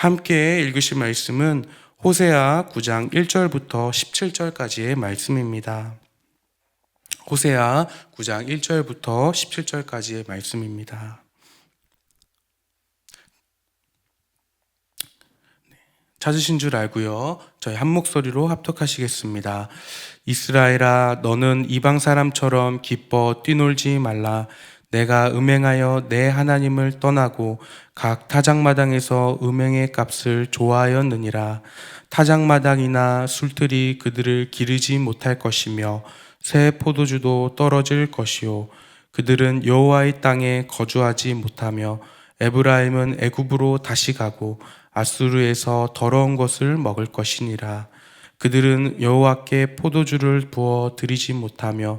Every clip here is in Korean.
함께 읽으실 말씀은 호세아 9장 1절부터 17절까지의 말씀입니다. 호세아 9장 1절부터 17절까지의 말씀입니다. 네, 찾으신 줄 알고요. 저희 한 목소리로 합독하시겠습니다. 이스라엘아, 너는 이방 사람처럼 기뻐 뛰놀지 말라. 내가 음행하여 내 하나님을 떠나고 각 타작마당에서 음행의 값을 좋아하였느니라. 타작마당이나 술틀이 그들을 기르지 못할 것이며 새 포도주도 떨어질 것이요. 그들은 여호와의 땅에 거주하지 못하며 에브라임은 애굽으로 다시 가고 아수르에서 더러운 것을 먹을 것이니라. 그들은 여호와께 포도주를 부어 드리지 못하며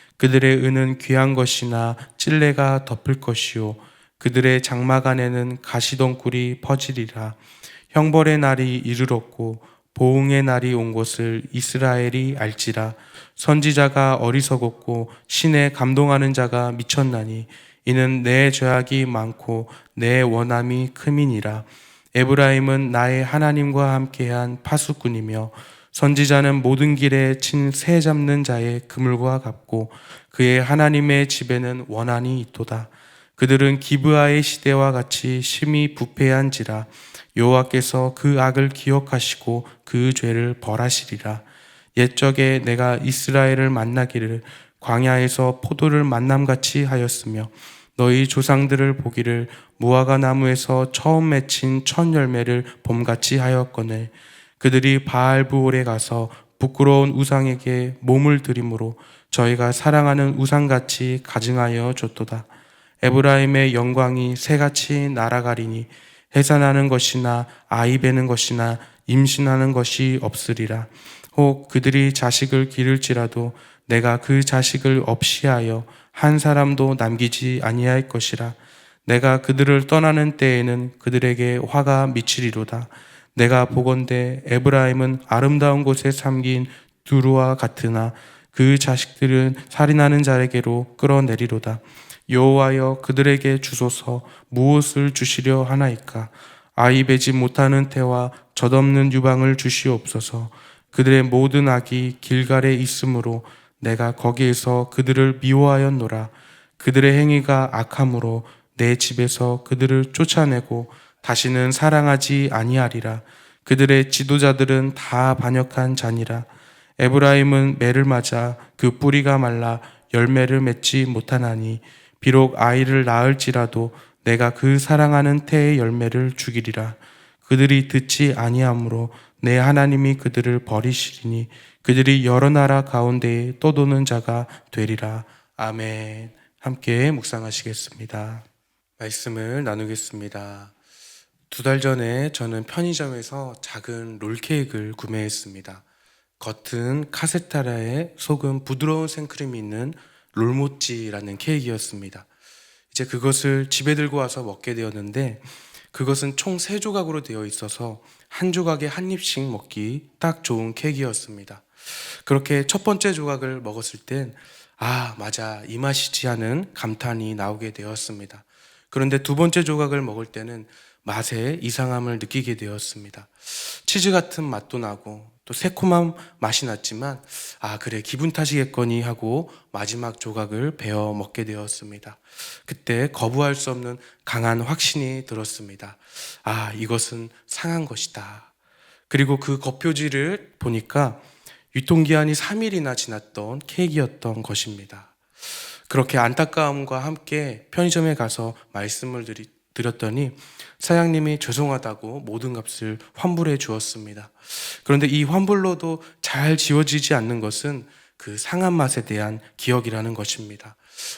그들의 은은 귀한 것이나 찔레가 덮을 것이요. 그들의 장막 안에는 가시덩굴이 퍼지리라. 형벌의 날이 이르렀고 보응의 날이 온 것을 이스라엘이 알지라. 선지자가 어리석었고 신에 감동하는 자가 미쳤나니 이는 내 죄악이 많고 내 원함이 크민이라. 에브라임은 나의 하나님과 함께한 파수꾼이며 선지자는 모든 길에 친 새 잡는 자의 그물과 같고 그의 하나님의 집에는 원한이 있도다. 그들은 기브아의 시대와 같이 심히 부패한지라 여호와께서 그 악을 기억하시고 그 죄를 벌하시리라. 옛적에 내가 이스라엘을 만나기를 광야에서 포도를 만남같이 하였으며 너희 조상들을 보기를 무화과 나무에서 처음 맺힌 첫 열매를 봄같이 하였거늘 그들이 바알부올에 가서 부끄러운 우상에게 몸을 들임으로 저희가 사랑하는 우상같이 가증하여 줬도다. 에브라임의 영광이 새같이 날아가리니 해산하는 것이나 아이 베는 것이나 임신하는 것이 없으리라. 혹 그들이 자식을 기를지라도 내가 그 자식을 없이 하여 한 사람도 남기지 아니할 것이라. 내가 그들을 떠나는 때에는 그들에게 화가 미치리로다. 내가 보건대 에브라임은 아름다운 곳에 삼긴 두루와 같으나 그 자식들은 살인하는 자에게로 끌어내리로다. 여호와여 그들에게 주소서. 무엇을 주시려 하나이까? 아이 베지 못하는 태와 젖없는 유방을 주시옵소서. 그들의 모든 악이 길갈에 있으므로 내가 거기에서 그들을 미워하였노라. 그들의 행위가 악함으로 내 집에서 그들을 쫓아내고 다시는 사랑하지 아니하리라. 그들의 지도자들은 다 반역한 자니라. 에브라임은 매를 맞아 그 뿌리가 말라 열매를 맺지 못하나니 비록 아이를 낳을지라도 내가 그 사랑하는 태의 열매를 죽이리라. 그들이 듣지 아니하므로 내 하나님이 그들을 버리시리니 그들이 여러 나라 가운데에 떠도는 자가 되리라. 아멘. 함께 묵상하시겠습니다. 말씀을 나누겠습니다 두 달 전에 저는 편의점에서 작은 롤케이크를 구매했습니다 겉은 카세타라에 속은 부드러운 생크림이 있는 롤모찌라는 케이크였습니다. 이제 그것을 집에 들고 와서 먹게 되었는데 그것은 총 세 조각으로 되어 있어서 한 조각에 한 입씩 먹기 딱 좋은 케이크였습니다. 그렇게 첫 번째 조각을 먹었을 땐 아, 맞아. 이 맛이지 하는 감탄이 나오게 되었습니다. 그런데 두 번째 조각을 먹을 때는 맛에 이상함을 느끼게 되었습니다. 치즈 같은 맛도 나고 또 새콤한 맛이 났지만 아 그래 기분 탓이겠거니 하고 마지막 조각을 베어 먹게 되었습니다. 그때 거부할 수 없는 강한 확신이 들었습니다. 아 이것은 상한 것이다. 그리고 그 겉표지를 보니까 유통기한이 3일이나 지났던 케이크였던 것입니다. 그렇게 안타까움과 함께 편의점에 가서 말씀을 드리, 드렸더니 사장님이 죄송하다고 모든 값을 환불해 주었습니다. 그런데 이 환불로도 잘 지워지지 않는 것은 그 상한 맛에 대한 기억이라는 것입니다.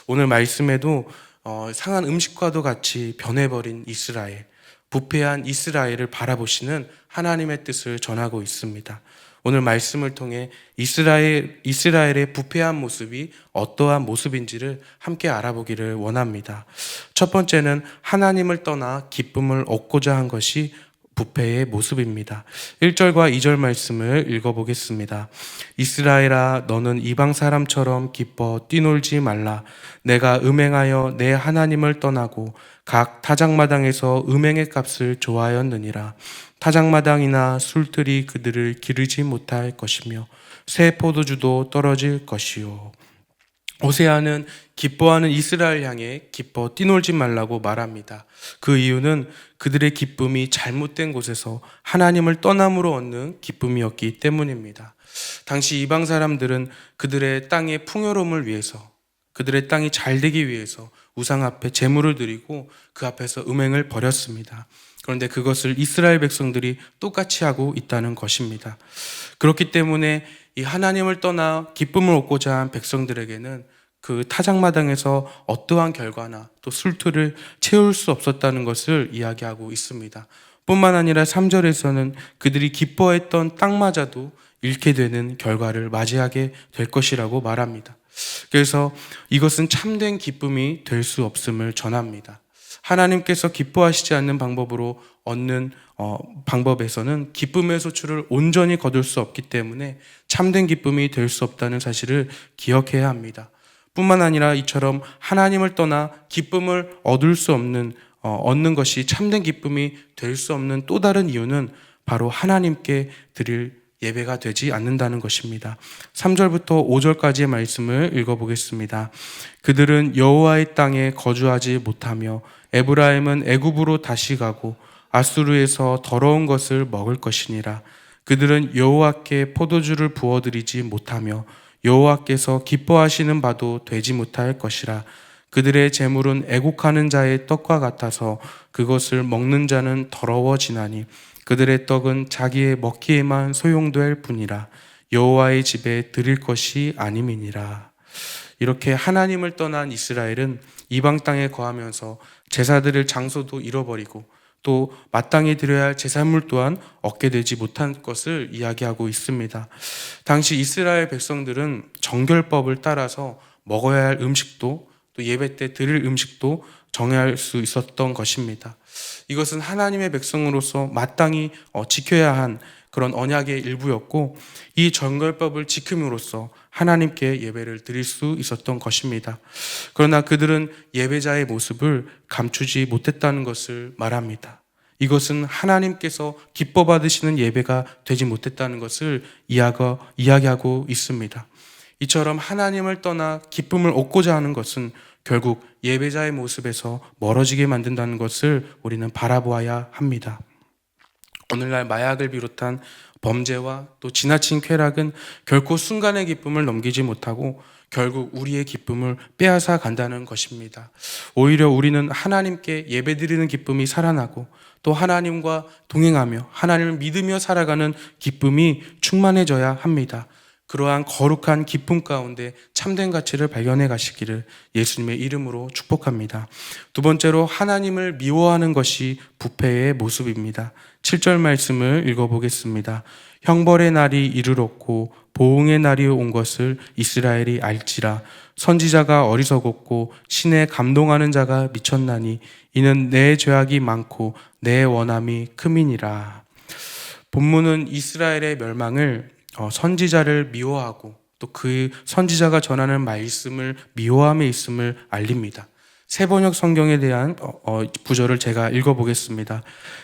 오늘 말씀에도 어, 상한 음식과도 같이 변해버린 이스라엘. 부패한 이스라엘을 바라보시는 하나님의 뜻을 전하고 있습니다. 오늘 말씀을 통해 이스라엘, 이스라엘의 부패한 모습이 어떠한 모습인지를 함께 알아보기를 원합니다. 첫 번째는 하나님을 떠나 기쁨을 얻고자 한 것이 부패의 모습입니다. 1절과 2절 말씀을 읽어보겠습니다. 이스라엘아, 너는 이방 사람처럼 기뻐 뛰놀지 말라. 내가 음행하여 내 하나님을 떠나고 각 타작마당에서 음행의 값을 좋아하였느니라. 타작마당이나 술들이 그들을 기르지 못할 것이며 새 포도주도 떨어질 것이요. 오세아는 기뻐하는 이스라엘 향해 기뻐 뛰놀지 말라고 말합니다. 그 이유는 그들의 기쁨이 잘못된 곳에서 하나님을 떠남으로 얻는 기쁨이었기 때문입니다. 당시 이방 사람들은 그들의 땅의 풍요로움을 위해서 그들의 땅이 잘 되기 위해서 우상 앞에 제물을 드리고 그 앞에서 음행을 벌였습니다. 그런데 그것을 이스라엘 백성들이 똑같이 하고 있다는 것입니다. 그렇기 때문에 이 하나님을 떠나 기쁨을 얻고자 한 백성들에게는 그 타작마당에서 어떠한 결과나 또 술투를 채울 수 없었다는 것을 이야기하고 있습니다. 뿐만 아니라 3절에서는 그들이 기뻐했던 땅마저도 잃게 되는 결과를 맞이하게 될 것이라고 말합니다. 그래서 이것은 참된 기쁨이 될 수 없음을 전합니다. 하나님께서 기뻐하시지 않는 방법으로 얻는 어, 방법에서는 기쁨의 소출을 온전히 거둘 수 없기 때문에 참된 기쁨이 될 수 없다는 사실을 기억해야 합니다. 뿐만 아니라 이처럼 하나님을 떠나 기쁨을 얻을 수 없는 어, 얻는 것이 참된 기쁨이 될 수 없는 또 다른 이유는 바로 하나님께 드릴 예배가 되지 않는다는 것입니다. 3절부터 5절까지의 말씀을 읽어보겠습니다. 그들은 여호와의 땅에 거주하지 못하며 에브라임은 애굽으로 다시 가고 아수르에서 더러운 것을 먹을 것이니라. 그들은 여호와께 포도주를 부어드리지 못하며 여호와께서 기뻐하시는 바도 되지 못할 것이라. 그들의 재물은 애곡하는 자의 떡과 같아서 그것을 먹는 자는 더러워지나니 그들의 떡은 자기의 먹기에만 소용될 뿐이라 여호와의 집에 드릴 것이 아님이니라. 이렇게 하나님을 떠난 이스라엘은 이방 땅에 거하면서 제사드릴 장소도 잃어버리고 또 마땅히 드려야 할 제사물 또한 얻게 되지 못한 것을 이야기하고 있습니다. 당시 이스라엘 백성들은 정결법을 따라서 먹어야 할 음식도 또 예배 때 드릴 음식도 정할 수 있었던 것입니다. 이것은 하나님의 백성으로서 마땅히 어, 지켜야 한 그런 언약의 일부였고 이 정결법을 지킴으로써 하나님께 예배를 드릴 수 있었던 것입니다. 그러나 그들은 예배자의 모습을 감추지 못했다는 것을 말합니다. 이것은 하나님께서 기뻐 받으시는 예배가 되지 못했다는 것을 이야기하고 있습니다. 이처럼 하나님을 떠나 기쁨을 얻고자 하는 것은 결국 예배자의 모습에서 멀어지게 만든다는 것을 우리는 바라보아야 합니다. 오늘날 마약을 비롯한 범죄와 또 지나친 쾌락은 결코 순간의 기쁨을 넘기지 못하고 결국 우리의 기쁨을 빼앗아 간다는 것입니다. 오히려 우리는 하나님께 예배드리는 기쁨이 살아나고 또 하나님과 동행하며 하나님을 믿으며 살아가는 기쁨이 충만해져야 합니다. 그러한 거룩한 기쁨 가운데 참된 가치를 발견해 가시기를 예수님의 이름으로 축복합니다. 두 번째로 하나님을 미워하는 것이 부패의 모습입니다. 7절 말씀을 읽어보겠습니다. 형벌의 날이 이르렀고 보응의 날이 온 것을 이스라엘이 알지라 선지자가 어리석었고 신에 감동하는 자가 미쳤나니 이는 내 죄악이 많고 내 원함이 크민이라. 본문은 이스라엘의 멸망을 어, 선지자를 미워하고 또 그 선지자가 전하는 말씀을 미워함에 있음을 알립니다. 세번역 성경에 대한 어, 어, 구절을 제가 읽어보겠습니다.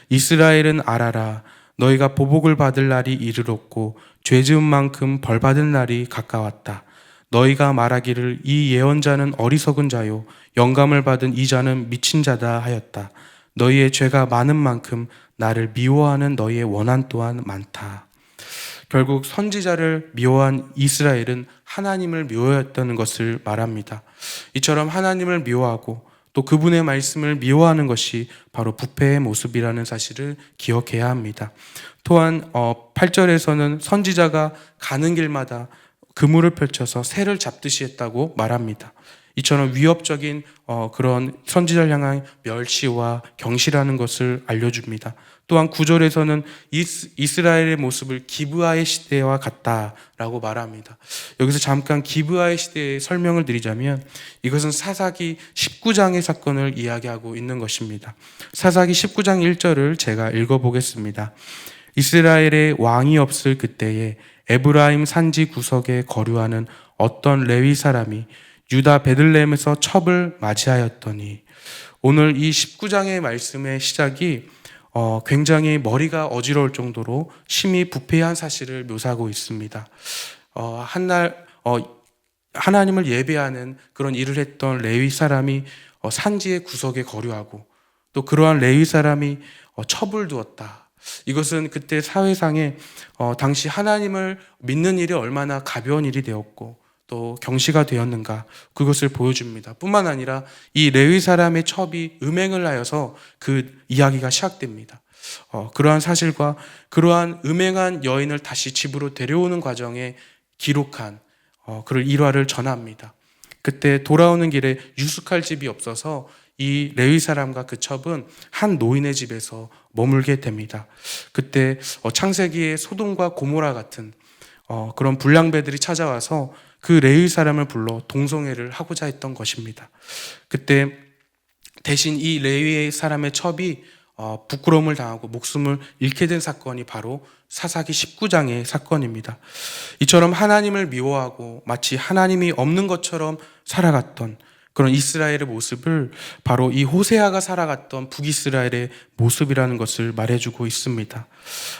이스라엘은 알아라. 너희가 보복을 받을 날이 이르렀고 죄 지은 만큼 벌 받을 날이 가까웠다. 너희가 말하기를 이 예언자는 어리석은 자요 영감을 받은 이 자는 미친 자다 하였다. 너희의 죄가 많은 만큼 나를 미워하는 너희의 원한 또한 많다. 결국 선지자를 미워한 이스라엘은 하나님을 미워했다는 것을 말합니다. 이처럼 하나님을 미워하고 또 그분의 말씀을 미워하는 것이 바로 부패의 모습이라는 사실을 기억해야 합니다. 또한 8절에서는 어, 선지자가 가는 길마다 그물을 펼쳐서 새를 잡듯이 했다고 말합니다. 이처럼 위협적인 어, 그런 선지자를 향한 멸시와 경시라는 것을 알려줍니다. 또한 구절에서는 이스, 이스라엘의 모습을 기브아의 시대와 같다라고 말합니다. 여기서 잠깐 기브아의 시대의 설명을 드리자면 이것은 사사기 19장의 사건을 이야기하고 있는 것입니다. 사사기 19장 1절을 제가 읽어보겠습니다. 이스라엘의 왕이 없을 그때에 에브라임 산지 구석에 거류하는 어떤 레위 사람이 유다 베들레헴에서 첩을 맞이하였더니 오늘 이 19장의 말씀의 시작이 어, 굉장히 머리가 어지러울 정도로 심히 부패한 사실을 묘사하고 있습니다. 어, 한날 어, 하나님을 예배하는 그런 일을 했던 레위 사람이 어, 산지의 구석에 거류하고 또 그러한 레위 사람이 어, 첩을 두었다. 이것은 그때 사회상에 어, 당시 하나님을 믿는 일이 얼마나 가벼운 일이 되었고 또 경시가 되었는가 그것을 보여줍니다. 뿐만 아니라 이 레위 사람의 첩이 음행을 하여서 그 이야기가 시작됩니다. 어, 그러한 사실과 그러한 음행한 여인을 다시 집으로 데려오는 과정에 기록한 어, 그런 일화를 전합니다. 그때 돌아오는 길에 유숙할 집이 없어서 이 레위 사람과 그 첩은 한 노인의 집에서 머물게 됩니다. 그때 어, 창세기의 소돔과 고모라 같은 어, 그런 불량배들이 찾아와서 그 레위 사람을 불러 동성애를 하고자 했던 것입니다. 그때 대신 이 레위 사람의 첩이 어, 부끄러움을 당하고 목숨을 잃게 된 사건이 바로 사사기 19장의 사건입니다. 이처럼 하나님을 미워하고 마치 하나님이 없는 것처럼 살아갔던 그런 이스라엘의 모습을 바로 이 호세아가 살아갔던 북이스라엘의 모습이라는 것을 말해주고 있습니다.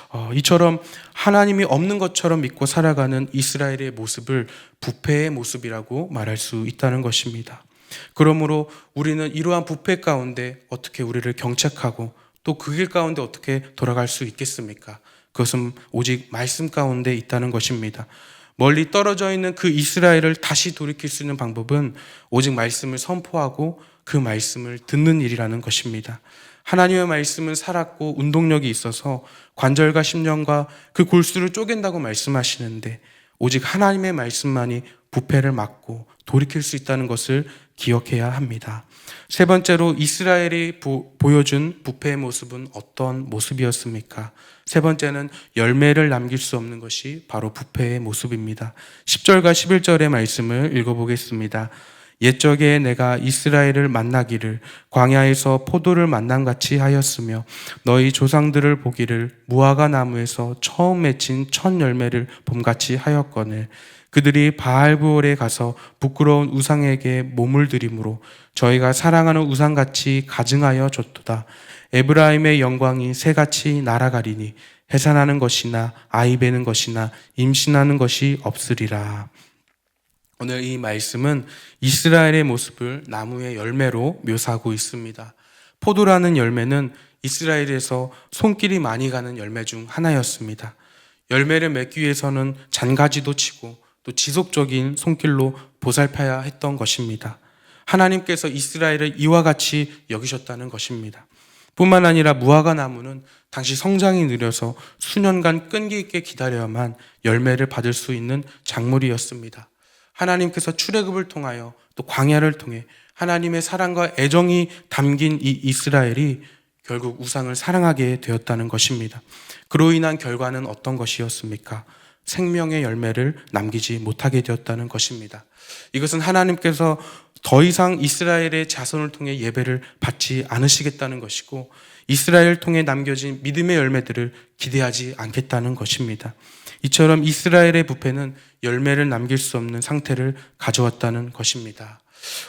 어, 이처럼 하나님이 없는 것처럼 믿고 살아가는 이스라엘의 모습을 부패의 모습이라고 말할 수 있다는 것입니다. 그러므로 우리는 이러한 부패 가운데 어떻게 우리를 경책하고 또 그 길 가운데 어떻게 돌아갈 수 있겠습니까? 그것은 오직 말씀 가운데 있다는 것입니다. 멀리 떨어져 있는 그 이스라엘을 다시 돌이킬 수 있는 방법은 오직 말씀을 선포하고 그 말씀을 듣는 일이라는 것입니다. 하나님의 말씀은 살았고 운동력이 있어서 관절과 심령과 그 골수를 쪼갠다고 말씀하시는데 오직 하나님의 말씀만이 부패를 막고 돌이킬 수 있다는 것을 기억해야 합니다. 세 번째로 이스라엘이 보, 보여준 부패의 모습은 어떤 모습이었습니까? 세 번째는 열매를 남길 수 없는 것이 바로 부패의 모습입니다. 10절과 11절의 말씀을 읽어보겠습니다. 옛적에 내가 이스라엘을 만나기를 광야에서 포도를 만난 같이 하였으며 너희 조상들을 보기를 무화과 나무에서 처음 맺힌 첫 열매를 봄같이 하였거늘 그들이 바알부올에 가서 부끄러운 우상에게 몸을 들이므로 저희가 사랑하는 우상같이 가증하여 줬도다. 에브라임의 영광이 새같이 날아가리니 해산하는 것이나 아이 베는 것이나 임신하는 것이 없으리라. 오늘 이 말씀은 이스라엘의 모습을 나무의 열매로 묘사하고 있습니다. 포도라는 열매는 이스라엘에서 손길이 많이 가는 열매 중 하나였습니다. 열매를 맺기 위해서는 잔가지도 치고 또 지속적인 손길로 보살펴야 했던 것입니다. 하나님께서 이스라엘을 이와 같이 여기셨다는 것입니다. 뿐만 아니라 무화과 나무는 당시 성장이 느려서 수년간 끈기 있게 기다려야만 열매를 받을 수 있는 작물이었습니다. 하나님께서 출애굽을 통하여 또 광야를 통해 하나님의 사랑과 애정이 담긴 이 이스라엘이 결국 우상을 사랑하게 되었다는 것입니다. 그로 인한 결과는 어떤 것이었습니까? 생명의 열매를 남기지 못하게 되었다는 것입니다. 이것은 하나님께서 더 이상 이스라엘의 자손을 통해 예배를 받지 않으시겠다는 것이고 이스라엘을 통해 남겨진 믿음의 열매들을 기대하지 않겠다는 것입니다. 이처럼 이스라엘의 부패는 열매를 남길 수 없는 상태를 가져왔다는 것입니다.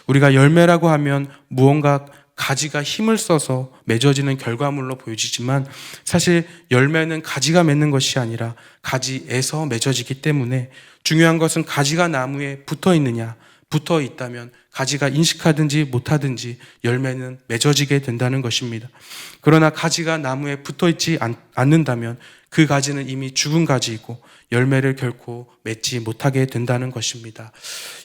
우리가 열매라고 하면 무언가 가지가 힘을 써서 맺어지는 결과물로 보여지지만 사실 열매는 가지가 맺는 것이 아니라 가지에서 맺어지기 때문에 중요한 것은 가지가 나무에 붙어 있느냐, 붙어 있다면 가지가 인식하든지 못하든지 열매는 맺어지게 된다는 것입니다. 그러나 가지가 나무에 붙어 있지 않 는다면 그 가지는 이미 죽은 가지이고 열매를 결코 맺지 못하게 된다는 것입니다.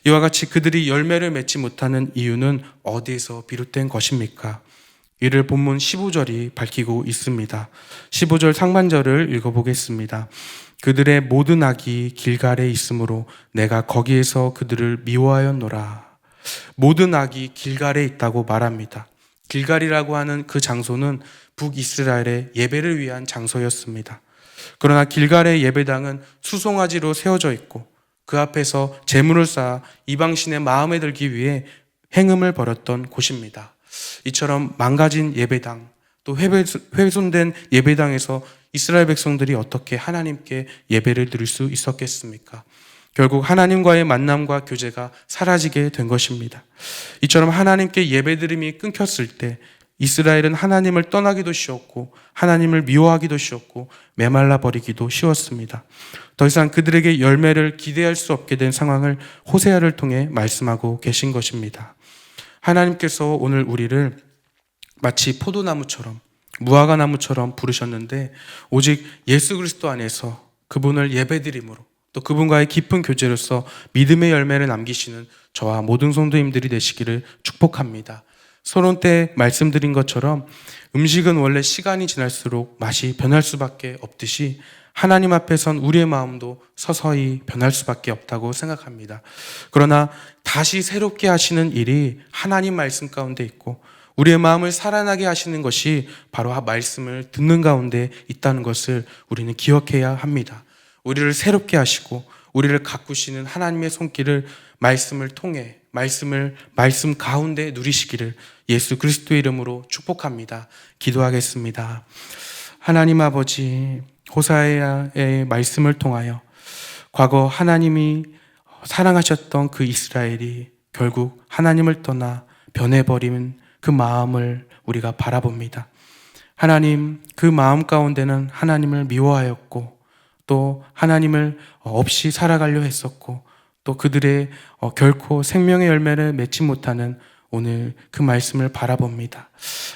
이와 같이 그들이 열매를 맺지 못하는 이유는 어디에서 비롯된 것입니까? 이를 본문 15절이 밝히고 있습니다. 15절 상반절을 읽어보겠습니다. 그들의 모든 악이 길갈에 있으므로 내가 거기에서 그들을 미워하였노라. 모든 악이 길갈에 있다고 말합니다. 길갈이라고 하는 그 장소는 북이스라엘의 예배를 위한 장소였습니다. 그러나 길갈의 예배당은 수송아지로 세워져 있고 그 앞에서 재물을 쌓아 이방신의 마음에 들기 위해 행음을 벌였던 곳입니다. 이처럼 망가진 예배당, 또 훼손된 예배당에서 이스라엘 백성들이 어떻게 하나님께 예배를 드릴 수 있었겠습니까? 결국 하나님과의 만남과 교제가 사라지게 된 것입니다. 이처럼 하나님께 예배드림이 끊겼을 때 이스라엘은 하나님을 떠나기도 쉬웠고 하나님을 미워하기도 쉬웠고 메말라 버리기도 쉬웠습니다. 더 이상 그들에게 열매를 기대할 수 없게 된 상황을 호세아를 통해 말씀하고 계신 것입니다. 하나님께서 오늘 우리를 마치 포도나무처럼 무화과 나무처럼 부르셨는데 오직 예수 그리스도 안에서 그분을 예배드림으로 또 그분과의 깊은 교제로서 믿음의 열매를 남기시는 저와 모든 성도님들이 되시기를 축복합니다. 서론 때 말씀드린 것처럼 음식은 원래 시간이 지날수록 맛이 변할 수밖에 없듯이 하나님 앞에선 우리의 마음도 서서히 변할 수밖에 없다고 생각합니다. 그러나 다시 새롭게 하시는 일이 하나님 말씀 가운데 있고 우리의 마음을 살아나게 하시는 것이 바로 말씀을 듣는 가운데 있다는 것을 우리는 기억해야 합니다. 우리를 새롭게 하시고 우리를 가꾸시는 하나님의 손길을 말씀을 통해 말씀을 말씀 가운데 누리시기를 예수 그리스도의 이름으로 축복합니다. 기도하겠습니다. 하나님 아버지 호사야의 말씀을 통하여 과거 하나님이 사랑하셨던 그 이스라엘이 결국 하나님을 떠나 변해버린 그 마음을 우리가 바라봅니다. 하나님, 그 마음 가운데는 하나님을 미워하였고, 또 하나님을 없이 살아가려 했었고, 또 그들의 어, 결코 생명의 열매를 맺지 못하는 오늘 그 말씀을 바라봅니다.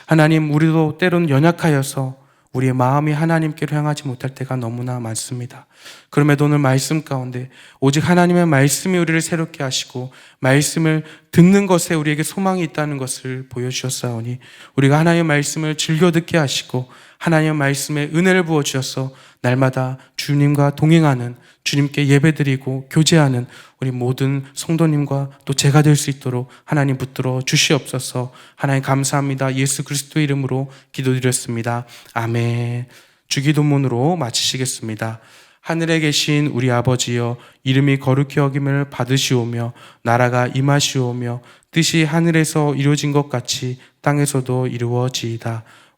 하나님, 우리도 때론 연약하여서 우리의 마음이 하나님께로 향하지 못할 때가 너무나 많습니다. 그럼에도 오늘 말씀 가운데 오직 하나님의 말씀이 우리를 새롭게 하시고 말씀을 듣는 것에 우리에게 소망이 있다는 것을 보여주셨사오니 우리가 하나님의 말씀을 즐겨 듣게 하시고 하나님의 말씀에 은혜를 부어 주셔서 날마다 주님과 동행하는 주님께 예배드리고 교제하는 우리 모든 성도님과 또 제가 될 수 있도록 하나님 붙들어 주시옵소서. 하나님 감사합니다. 예수 그리스도 이름으로 기도드렸습니다. 아멘. 주기도문으로 마치시겠습니다. 하늘에 계신 우리 아버지여 이름이 거룩히 여김을 받으시오며 나라가 임하시오며 뜻이 하늘에서 이루어진 것 같이 땅에서도 이루어지이다.